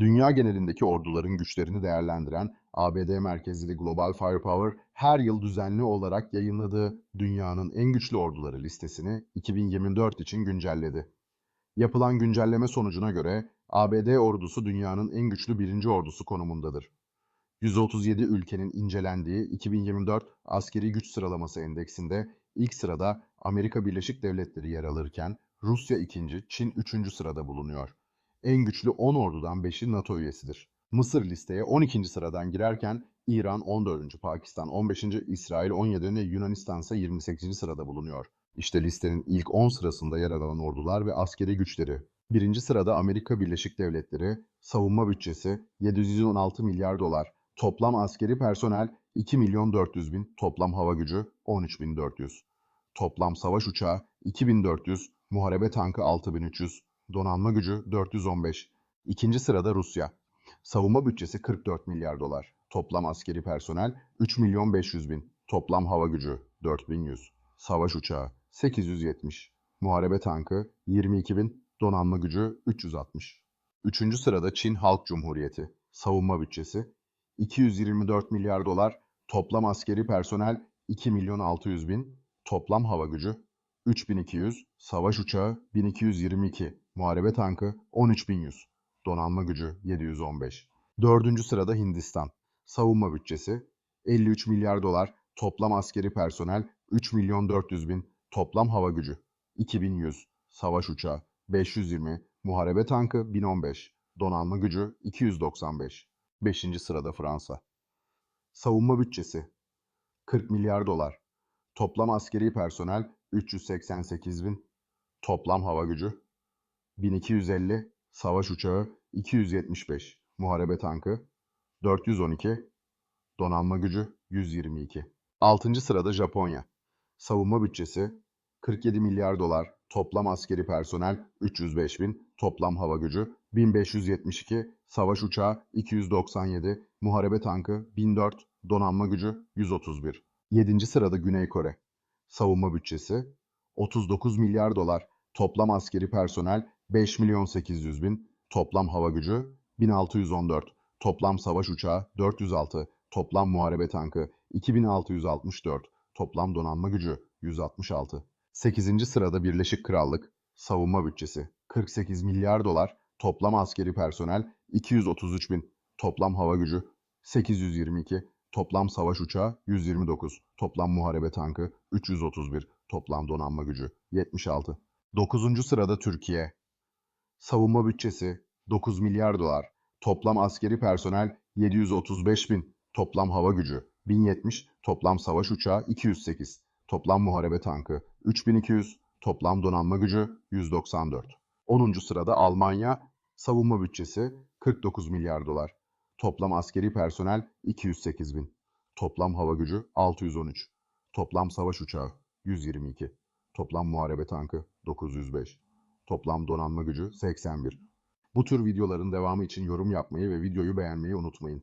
Dünya genelindeki orduların güçlerini değerlendiren ABD merkezli Global Firepower her yıl düzenli olarak yayınladığı dünyanın en güçlü orduları listesini 2024 için güncelledi. Yapılan güncelleme sonucuna göre ABD ordusu dünyanın en güçlü birinci ordusu konumundadır. 137 ülkenin incelendiği 2024 Askeri Güç Sıralaması Endeksinde ilk sırada Amerika Birleşik Devletleri yer alırken Rusya ikinci, Çin üçüncü sırada bulunuyor. En güçlü 10 ordudan 5'i NATO üyesidir. Mısır listeye 12. sıradan girerken İran 14. Pakistan 15. İsrail 17. ve Yunanistan ise 28. sırada bulunuyor. İşte listenin ilk 10 sırasında yer alan ordular ve askeri güçleri. Birinci sırada Amerika Birleşik Devletleri, savunma bütçesi 716 milyar dolar, toplam askeri personel 2 milyon 400 bin, toplam hava gücü 13 bin 400. Toplam savaş uçağı 2400, muharebe tankı 6300, donanma gücü 415. İkinci sırada Rusya. Savunma bütçesi 44 milyar dolar. Toplam askeri personel 3 milyon 500 bin. Toplam hava gücü 4100. Savaş uçağı 870. Muharebe tankı 22 bin. Donanma gücü 360. Üçüncü sırada Çin Halk Cumhuriyeti. Savunma bütçesi 224 milyar dolar. Toplam askeri personel 2 milyon 600 bin. Toplam hava gücü 3200. Savaş uçağı 1222. Muharebe tankı 13100. Donanma gücü 715. Dördüncü sırada Hindistan. Savunma bütçesi 53 milyar dolar. Toplam askeri personel 3 milyon 400 bin. Toplam hava gücü 2100. Savaş uçağı 520. Muharebe tankı 1015. Donanma gücü 295. Beşinci sırada Fransa. Savunma bütçesi 40 milyar dolar. Toplam askeri personel 388 bin. Toplam hava gücü 1250. Savaş uçağı 275. Muharebe tankı 412. Donanma gücü 122. 6. sırada Japonya. Savunma bütçesi 47 milyar dolar. Toplam askeri personel 305 bin. Toplam hava gücü 1572. Savaş uçağı 297. Muharebe tankı 1004. Donanma gücü 131. 7. sırada Güney Kore. Savunma bütçesi 39 milyar dolar. Toplam askeri personel 5 milyon 800 bin. Toplam hava gücü 1614. Toplam savaş uçağı 406. Toplam muharebe tankı 2664. Toplam donanma gücü 166. 8. sırada Birleşik Krallık. Savunma bütçesi 48 milyar dolar. Toplam askeri personel 233 bin. Toplam hava gücü 822. Toplam savaş uçağı 129. Toplam muharebe tankı 331. Toplam donanma gücü 76. 9. sırada Türkiye. Savunma bütçesi 9 milyar dolar. Toplam askeri personel 735 bin. Toplam hava gücü 1070. Toplam savaş uçağı 208. Toplam muharebe tankı 3200. Toplam donanma gücü 194. 10. sırada Almanya. Savunma bütçesi 49 milyar dolar. Toplam askeri personel 208 bin. Toplam hava gücü 613. Toplam savaş uçağı 122. Toplam muharebe tankı 905. Toplam donanma gücü 81. Bu tür videoların devamı için yorum yapmayı ve videoyu beğenmeyi unutmayın.